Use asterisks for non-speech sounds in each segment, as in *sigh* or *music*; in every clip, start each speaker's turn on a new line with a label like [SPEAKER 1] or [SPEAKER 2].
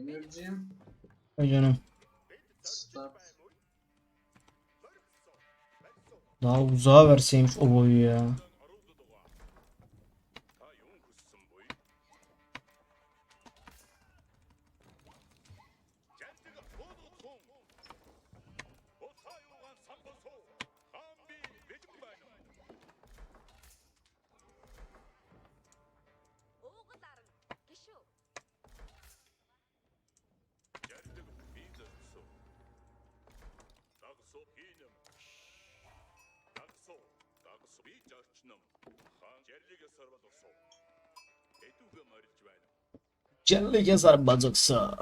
[SPEAKER 1] Emirciğim.
[SPEAKER 2] Canım.
[SPEAKER 1] Start.
[SPEAKER 2] Daha uzağa verseymiş o boyu ya. Celle yazar bacaksa.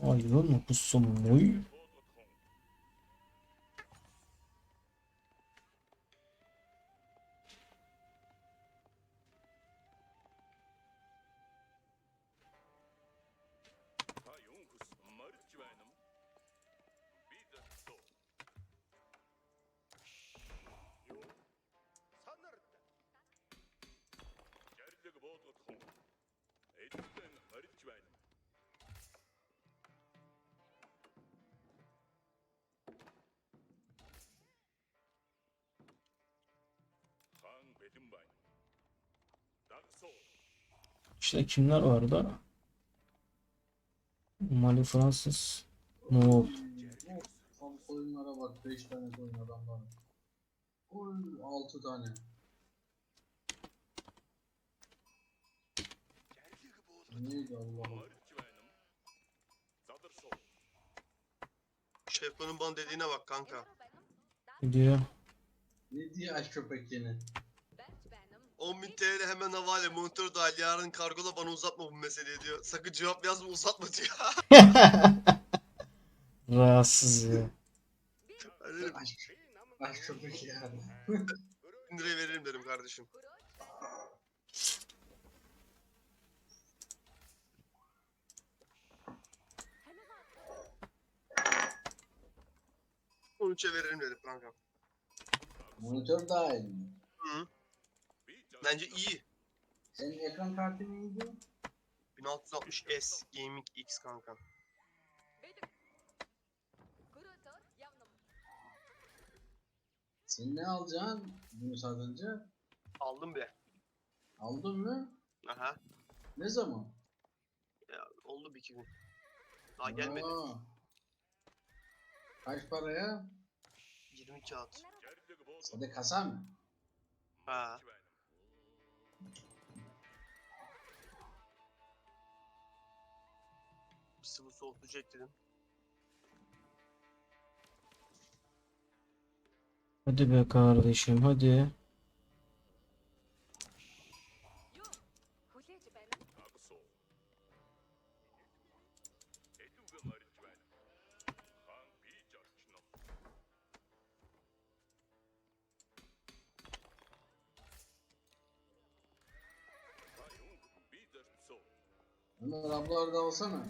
[SPEAKER 2] Ayran okusun muy. İşte kimler vardı? Mali Fransız. Moğol.
[SPEAKER 1] Tam koyunlara bak. 5 tane koyun adamlar. Oy 6 tane. Neydi Allah'ım?
[SPEAKER 3] Şefko'nun bana dediğine bak kanka.
[SPEAKER 2] Gidiyor.
[SPEAKER 1] Ne diye aç köpek yeni?
[SPEAKER 3] 10.000 TL hemen havale monitör dahil yarın kargola bana uzatma bu meseleyi diyor. Sakın cevap yazma uzatma diyor. *laughs*
[SPEAKER 2] Rahatsız ya.
[SPEAKER 3] Ben dedim,
[SPEAKER 1] Aç, aç köpek yani. *laughs*
[SPEAKER 3] 1000 liraya veririm dedim kardeşim. On üçe veririm dedim kanka.
[SPEAKER 1] Monitör dahil mi?
[SPEAKER 3] Hı. Bence iyi.
[SPEAKER 1] Senin ekran kartı neydi?
[SPEAKER 3] 1660S Gaming X kanka.
[SPEAKER 1] Sen ne alacaksın Yunus az önce?
[SPEAKER 3] Aldım be.
[SPEAKER 1] Aldın mı?
[SPEAKER 3] Aha.
[SPEAKER 1] Ne zaman?
[SPEAKER 3] Ya, oldu bir iki gün. Daha gelmedi.
[SPEAKER 1] Kaç paraya?
[SPEAKER 3] 20 kağıt.
[SPEAKER 1] Hadi kasa mı?
[SPEAKER 3] Ha. Sıvı soğutucu ekledim.
[SPEAKER 2] Hadi be kardeşim hadi.
[SPEAKER 1] alsana.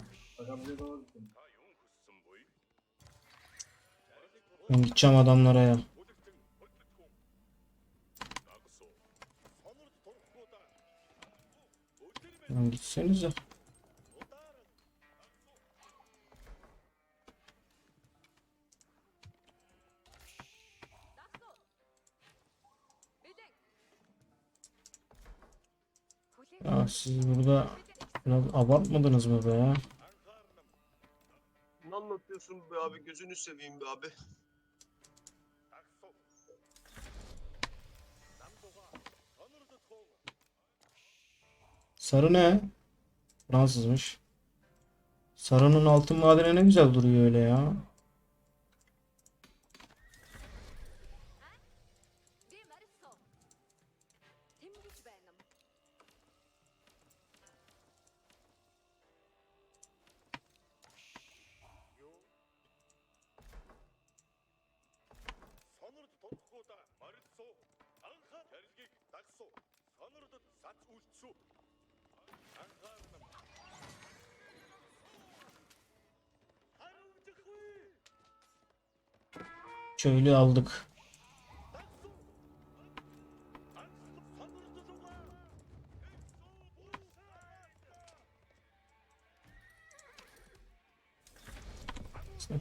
[SPEAKER 2] Ben gideceğim adamlara ya. Lan gitsenize. Ya siz burada biraz abartmadınız mı be?
[SPEAKER 3] Ne anlatıyorsun be abi? Gözünü seveyim be abi.
[SPEAKER 2] Sarı ne? Fransızmış. Sarının altın madeni ne güzel duruyor öyle ya.
[SPEAKER 4] uçtu. Ankara'nın.
[SPEAKER 2] Köylü aldık.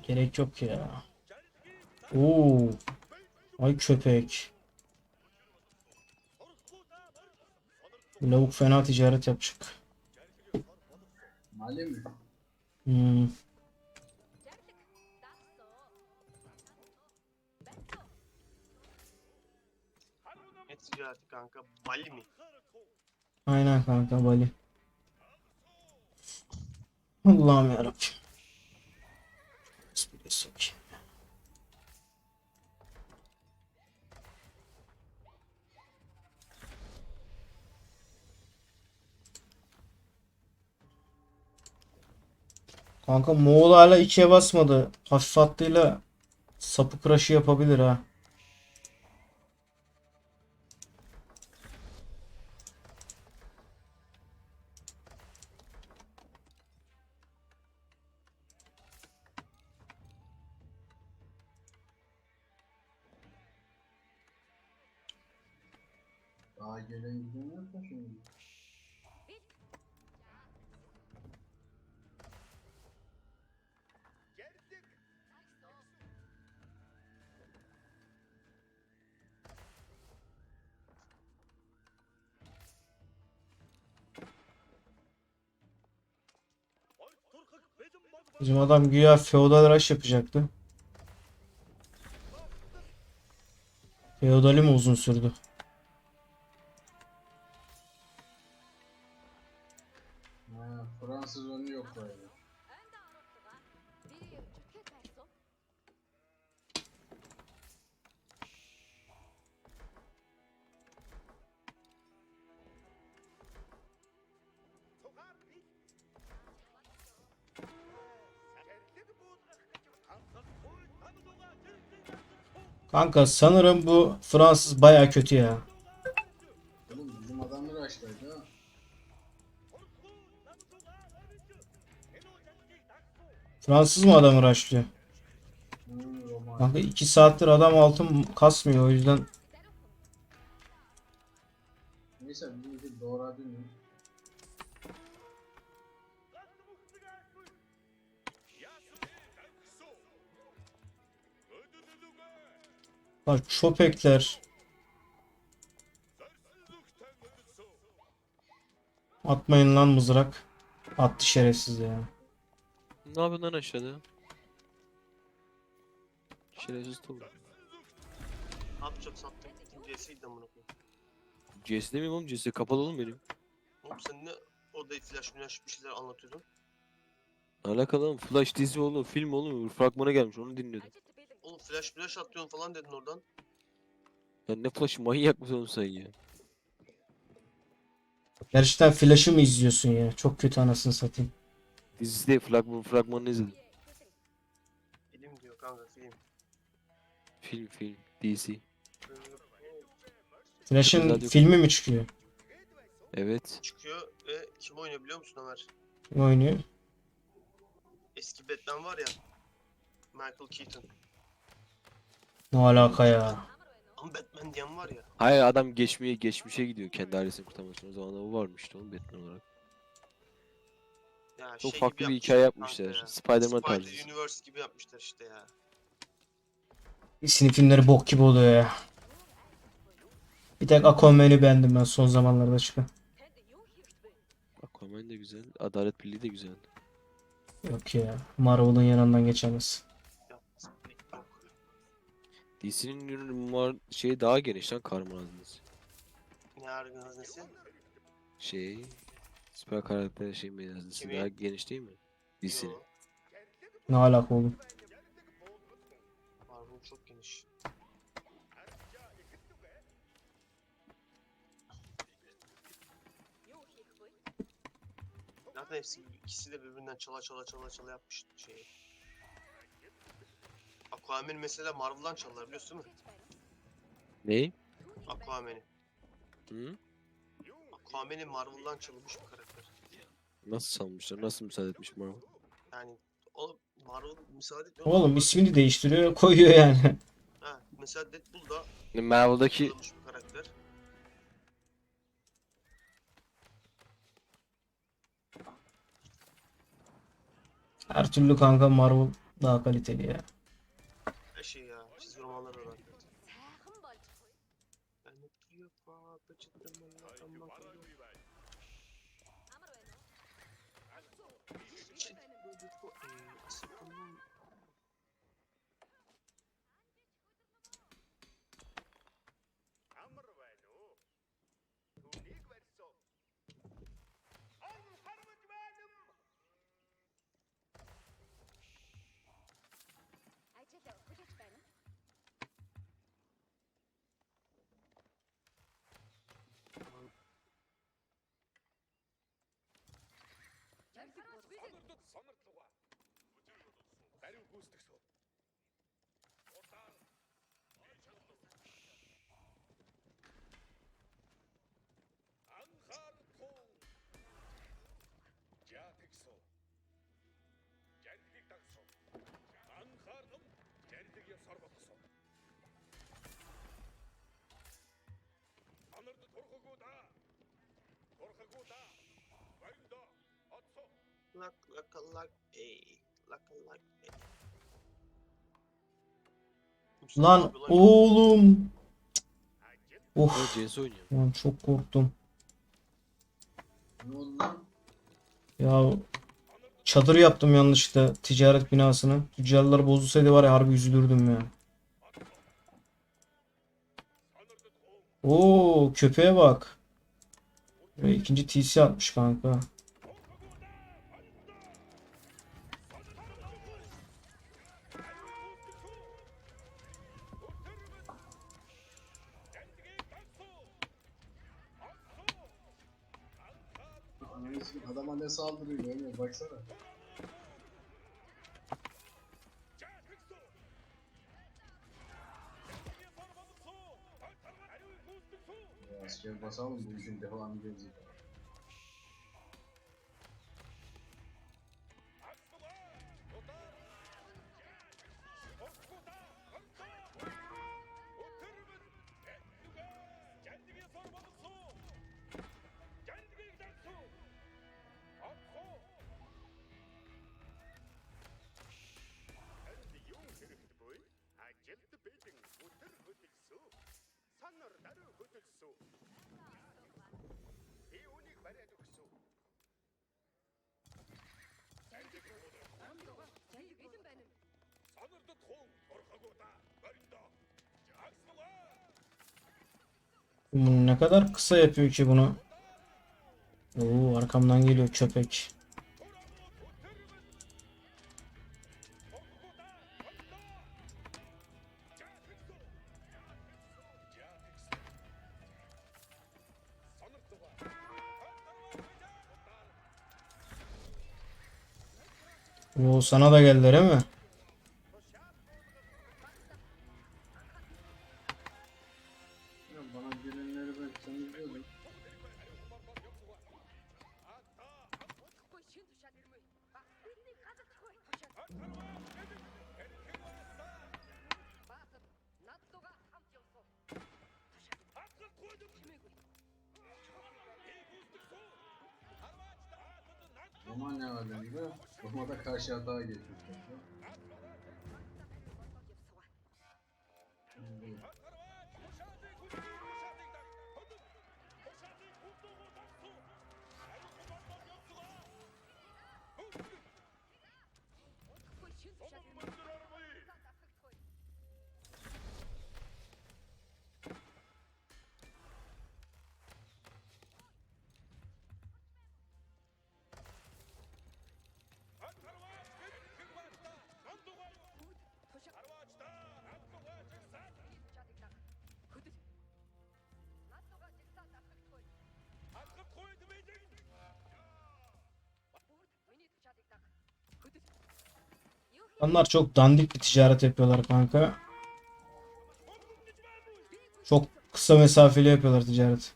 [SPEAKER 2] Gerek yok ya. Oo. Ay köpek. Bu lavuk fena ticaret yapacak.
[SPEAKER 1] Mali mi?
[SPEAKER 2] Hmm.
[SPEAKER 3] Ne ticareti kanka? Bali mi?
[SPEAKER 2] Aynen kanka Bali. Allah'ım yarabbim. Bismillah Kanka Moğol hala ikiye basmadı. Hafif hattıyla sapı crush'ı yapabilir ha. Bizim adam güya feodal rush yapacaktı. Feodali mi uzun sürdü? Kanka sanırım bu Fransız baya kötü ya.
[SPEAKER 1] Oğlum bizim adamlar açtaydı ha.
[SPEAKER 2] Fransız mı adamı rushlıyor?
[SPEAKER 1] Hmm, roman.
[SPEAKER 2] Kanka 2 saattir adam altın kasmıyor o yüzden Lan köpekler. Atmayın lan mızrak. Attı şerefsiz ya.
[SPEAKER 5] Ne yapıyorsun lan aşağıda? Şerefsiz tavuk.
[SPEAKER 3] Ne yapacak sattık? CS'ydi amına koyayım.
[SPEAKER 5] CS demeyeyim oğlum CS kapalı oğlum benim.
[SPEAKER 3] Oğlum sen ne orada flash flash bir şeyler anlatıyordun?
[SPEAKER 5] Ne alakalı oğlum? Flash dizi oğlum, film oğlum. Fragmana gelmiş onu dinliyordum.
[SPEAKER 3] Flash flash atıyorsun falan dedin oradan.
[SPEAKER 5] Ya ne flash manyak mısın oğlum sen ya?
[SPEAKER 2] Gerçekten Flash'ı mı izliyorsun ya? Çok kötü anasını satayım.
[SPEAKER 5] Dizisi değil fragman, fragmanını izledim.
[SPEAKER 3] Film diyor kanka film.
[SPEAKER 5] Film film DC.
[SPEAKER 2] Flash'ın
[SPEAKER 5] Radyo-
[SPEAKER 2] filmi mi çıkıyor?
[SPEAKER 5] Evet.
[SPEAKER 3] Çıkıyor ve kim oynuyor biliyor musun Ömer?
[SPEAKER 2] Kim oynuyor?
[SPEAKER 3] Eski Batman var ya. Michael Keaton.
[SPEAKER 2] Ne alaka ya?
[SPEAKER 3] Ama Batman diyen var ya.
[SPEAKER 5] Hayır adam geçmeye geçmişe gidiyor kendi ailesini kurtarmak için. O zaman da bu varmış işte oğlum Batman olarak.
[SPEAKER 3] ya
[SPEAKER 5] Çok
[SPEAKER 3] şey
[SPEAKER 5] farklı bir hikaye
[SPEAKER 3] yapmışlar. kanka ya.
[SPEAKER 5] Spider-Man tarzı.
[SPEAKER 3] Spider Universe gibi yapmışlar işte ya.
[SPEAKER 2] Disney filmleri bok gibi oluyor ya. Bir tek Aquaman'i beğendim ben son zamanlarda çıkan.
[SPEAKER 5] Aquaman de güzel. Adalet Birliği de güzel.
[SPEAKER 2] Yok ya. Marvel'ın yanından geçemez.
[SPEAKER 5] DC'nin ürünü var şey daha geniş lan kahraman.
[SPEAKER 3] Ne argın haznesi?
[SPEAKER 5] Şey süper karakter şey mi
[SPEAKER 3] haznesi
[SPEAKER 5] daha geniş değil mi? DC'nin.
[SPEAKER 2] Ne alaka oğlum?
[SPEAKER 3] Harbim çok geniş. Zaten hepsi ikisi de birbirinden çala çala çala çala yapmış şeyi. Aquaman mesela Marvel'dan çaldılar biliyorsun değil mi?
[SPEAKER 5] Ne?
[SPEAKER 3] Aquaman'i.
[SPEAKER 5] Hı?
[SPEAKER 3] Aquaman'i Marvel'dan çalınmış bir karakter.
[SPEAKER 5] Nasıl salmışlar? Nasıl müsaade etmiş Marvel?
[SPEAKER 3] Yani o Marvel müsaade etmiyor.
[SPEAKER 2] Oğlum ismini değiştiriyor koyuyor yani.
[SPEAKER 3] Ha, mesela Deadpool'da
[SPEAKER 5] Marvel'daki
[SPEAKER 3] çalınmış bir karakter.
[SPEAKER 2] Her türlü kanka Marvel Daha kaliteli ya.
[SPEAKER 3] Her şey ya. Çizgi
[SPEAKER 4] Сонирхол болгоо. Сонирхол угаа. Дарив гүйцэтгэсөө.
[SPEAKER 3] Lak lak lak ey. Lak lak ey.
[SPEAKER 2] Lan oğlum. Of. Lan çok korktum. Ya çadır yaptım yanlışlıkla ticaret binasını. Tüccarlar bozulsaydı var ya harbi üzülürdüm ya. Oo köpeğe bak. Ve ikinci TC atmış kanka.
[SPEAKER 1] Sikeyim, Adama ne saldırıyor Ömer baksana. Ya asker basalım bu işin devamı gelecek.
[SPEAKER 2] Bu ne kadar kısa yapıyor ki bunu. Oo arkamdan geliyor köpek. Oo sana da geldi değil mi?
[SPEAKER 1] Roma'da karşı hata getirdi. Şimdi
[SPEAKER 2] Onlar çok dandik bir ticaret yapıyorlar kanka. Çok kısa mesafeli yapıyorlar ticaret.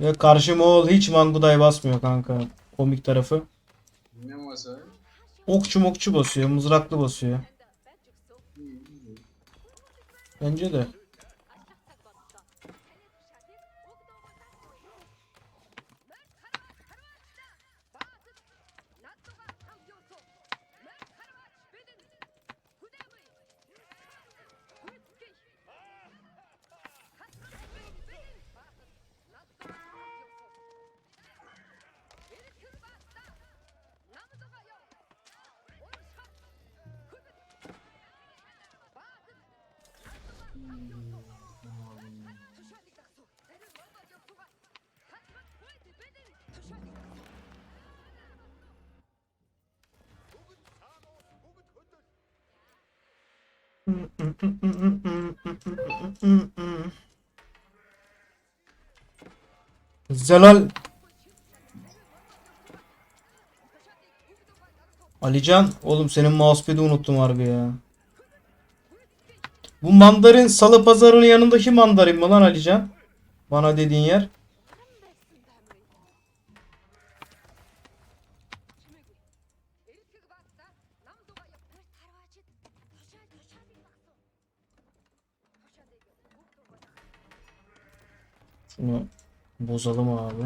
[SPEAKER 2] Ve karşı Moğol hiç Manguda'ya basmıyor kanka. Komik tarafı.
[SPEAKER 1] ne masa?
[SPEAKER 2] Okçu mokçu basıyor, mızraklı basıyor. Bence de. Zelal Alican oğlum senin mousepad'i unuttum harbi ya. Bu mandarin salı pazarının yanındaki mandarin mi lan Alican? Bana dediğin yer. Bozalım abi.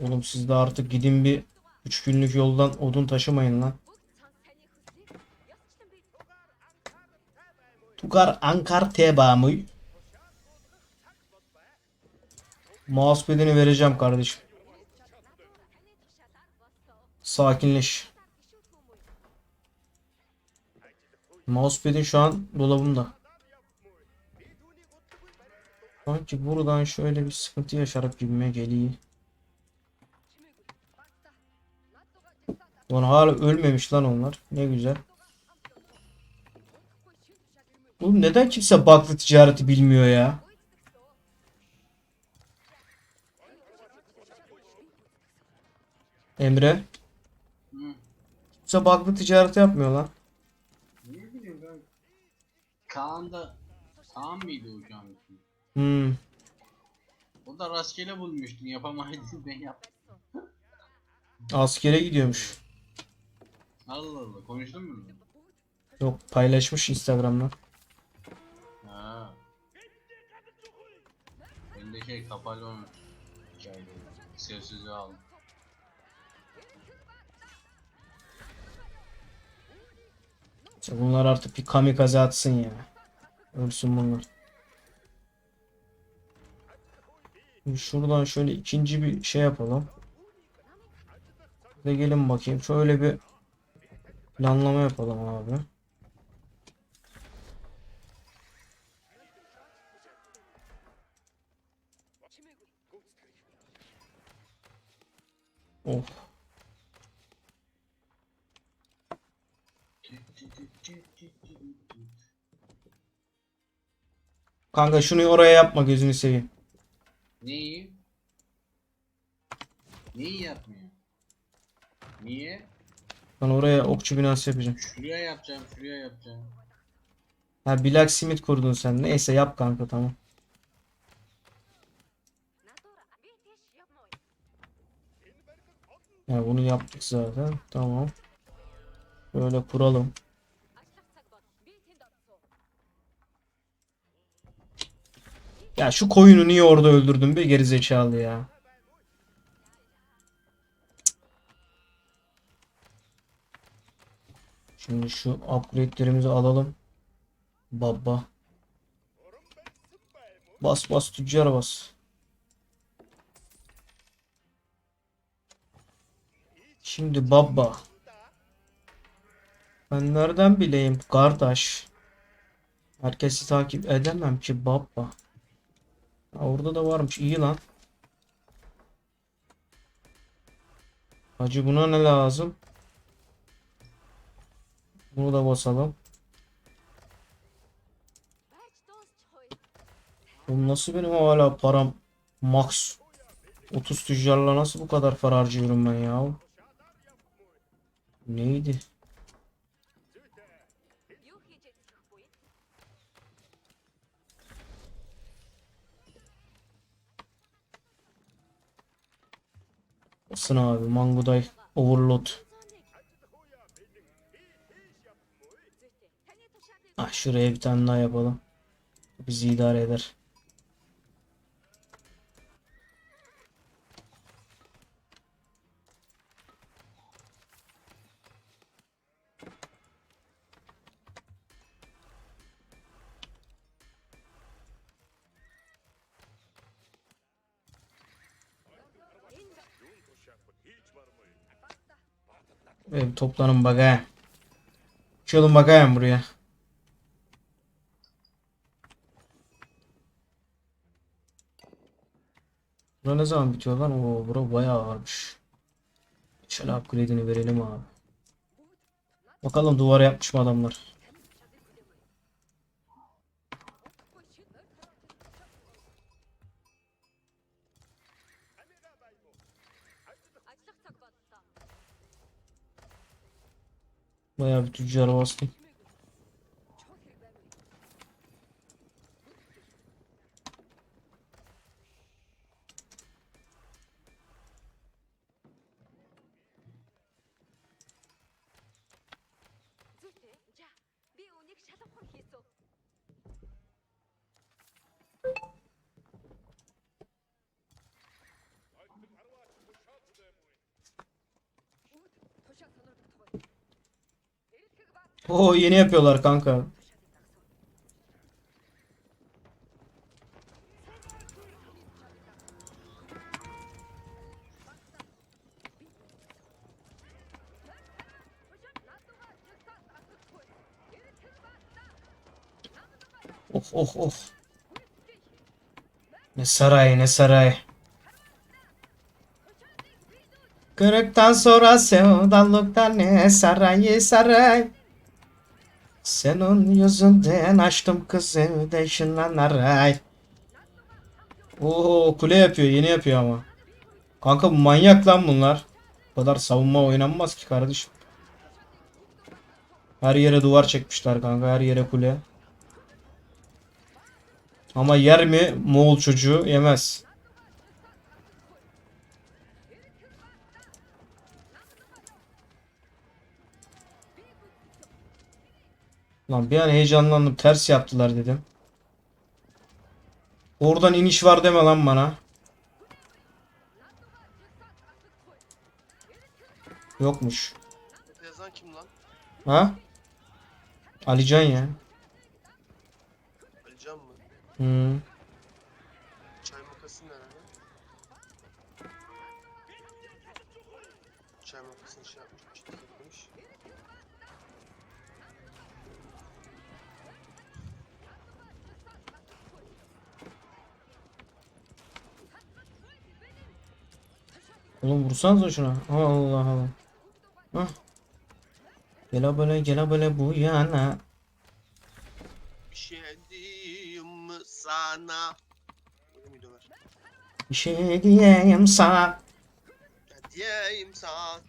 [SPEAKER 2] Oğlum siz de artık gidin bir 3 günlük yoldan odun taşımayın lan. Tukar Ankar Teba mı? Mousepad'ini vereceğim kardeşim. Sakinleş. Mousepad'in şu an dolabımda. Sanki buradan şöyle bir sıkıntı yaşarıp gibime geliyor. Lan hala ölmemiş lan onlar. Ne güzel. Oğlum neden kimse bug'lı ticareti bilmiyor ya? Emre.
[SPEAKER 1] Hı.
[SPEAKER 2] Kimse bug'lı ticareti yapmıyor lan.
[SPEAKER 1] Ne bileyim ben. Kaan da Kaan mıydı an?
[SPEAKER 2] Hmm.
[SPEAKER 1] O da rastgele bulmuştun yapamadın ben yaptım.
[SPEAKER 2] Askere gidiyormuş.
[SPEAKER 1] Allah Allah konuştun mu?
[SPEAKER 2] Yok paylaşmış Instagram'dan.
[SPEAKER 1] Ha. Bende şey kapalı onu. Hikayeyi. Sessizliğe aldım.
[SPEAKER 2] İşte bunlar artık bir kamikaze atsın ya. Ölsün bunlar. Şuradan şöyle ikinci bir şey yapalım. De gelin bakayım. Şöyle bir planlama yapalım abi. Of. Kanka şunu oraya yapma gözünü seveyim.
[SPEAKER 1] Neyi? Neyi yapmıyor? Niye?
[SPEAKER 2] Ben oraya okçu binası yapacağım.
[SPEAKER 1] Şuraya yapacağım, şuraya yapacağım.
[SPEAKER 2] Ha Black Smith kurdun sen. Neyse yap kanka tamam. Ya bunu yaptık zaten. Tamam. Böyle kuralım. Ya şu koyunu niye orada öldürdün be gerizekalı ya. Şimdi şu upgrade'lerimizi alalım. Baba. Bas bas tüccar bas. Şimdi baba. Ben nereden bileyim kardeş? Herkesi takip edemem ki baba. Ha, orada da varmış iyi lan. Hacı buna ne lazım? Bunu da basalım. Oğlum nasıl benim hala param max 30 tüccarla nasıl bu kadar para harcıyorum ben ya? Neydi? Basın abi Manguday Overload. Şuraya bir tane daha yapalım. Bizi idare eder. Benim toplanın bakayım. Şöyle bakayım buraya. Bura ne zaman bitiyor lan? Oo, bura bayağı varmış. Şöyle upgrade'ini verelim abi. Bakalım duvar yapmış mı adamlar? Bayağı bir tüccar bastım. Oo yeni yapıyorlar kanka. Of of of. Ne saray ne saray. Kırıktan sonra sevdalıktan ne saray saray. Senin yüzünden açtım kız evde ışınlanaray. Oo kule yapıyor yeni yapıyor ama. Kanka manyak lan bunlar. Bu kadar savunma oynanmaz ki kardeşim. Her yere duvar çekmişler kanka her yere kule. Ama yer mi Moğol çocuğu yemez. Lan bir an heyecanlandım ters yaptılar dedim. Oradan iniş var deme lan bana. Yokmuş.
[SPEAKER 3] Yazan kim lan?
[SPEAKER 2] Ha? Alican ya.
[SPEAKER 3] Alican mı?
[SPEAKER 2] Hı.
[SPEAKER 3] Çay makası nerede? Çay makasını şey yapmış, çiftlemiş.
[SPEAKER 2] Oğlum vursanıza şuna. Allah Allah. Hah. Gele böyle gele böyle bu yana.
[SPEAKER 3] Bir şey diyeyim sana?
[SPEAKER 2] Bir şey diyeyim sana.
[SPEAKER 3] Diyeyim sana.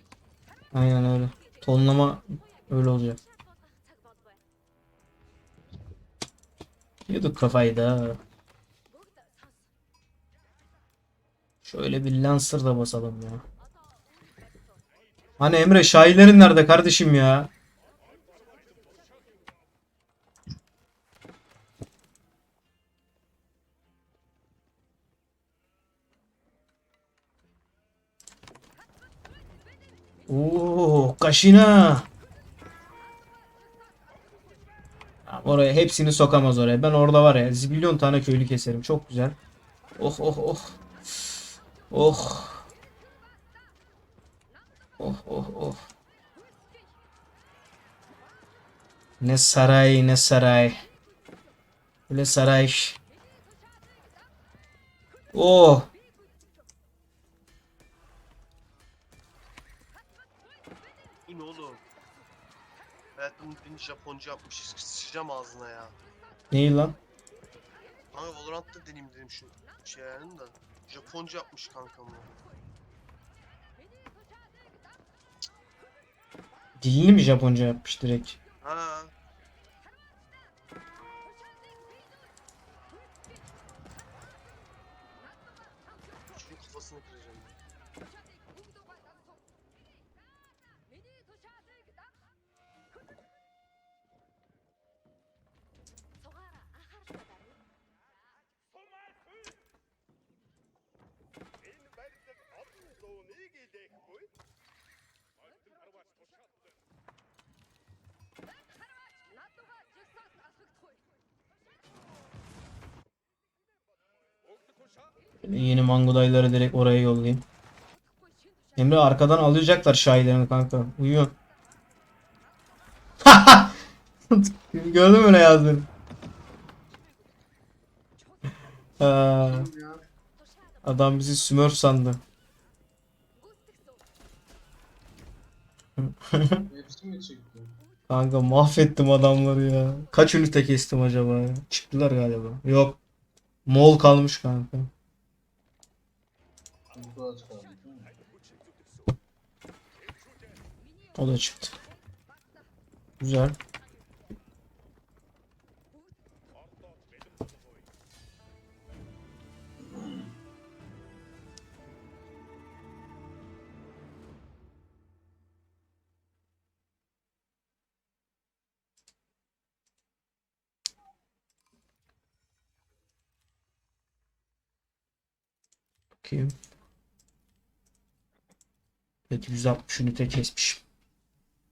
[SPEAKER 2] Aynen öyle. Tonlama öyle olacak. Yiyorduk kafayı da. Şöyle bir Lancer da basalım ya. Hani Emre şairlerin nerede kardeşim ya? Oo, kaşina. Ya Oraya hepsini sokamaz oraya. Ben orada var ya zibilyon tane köylü keserim. Çok güzel. Oh oh oh. Oh. Oh oh oh. Ne saray ne saray. Böyle saray. Oh.
[SPEAKER 3] Bu ne oğlum? Hayatımın birini Japonca yapmış. Sıçacağım ağzına ya.
[SPEAKER 2] Neyi lan?
[SPEAKER 3] Kanka Valorant'ta deneyim dedim şu şey ayarını da. Japonca yapmış kankamı.
[SPEAKER 2] Dilini mi Japonca yapmış direkt?
[SPEAKER 3] Ha. Çocuğun kafasını kıracağım.
[SPEAKER 2] Yeni mangodayları direkt oraya yollayayım. Emre arkadan alacaklar şahilerini kanka. Uyuyor. *laughs* Gördün mü ne yazdığını? *laughs* Aa, adam bizi smurf sandı. Kanka mahvettim adamları ya. Kaç ünite kestim acaba ya? Çıktılar galiba. Yok Mol kalmış kanka. O da çıktı. Güzel. Bakayım. Evet 160 ünite kesmişim.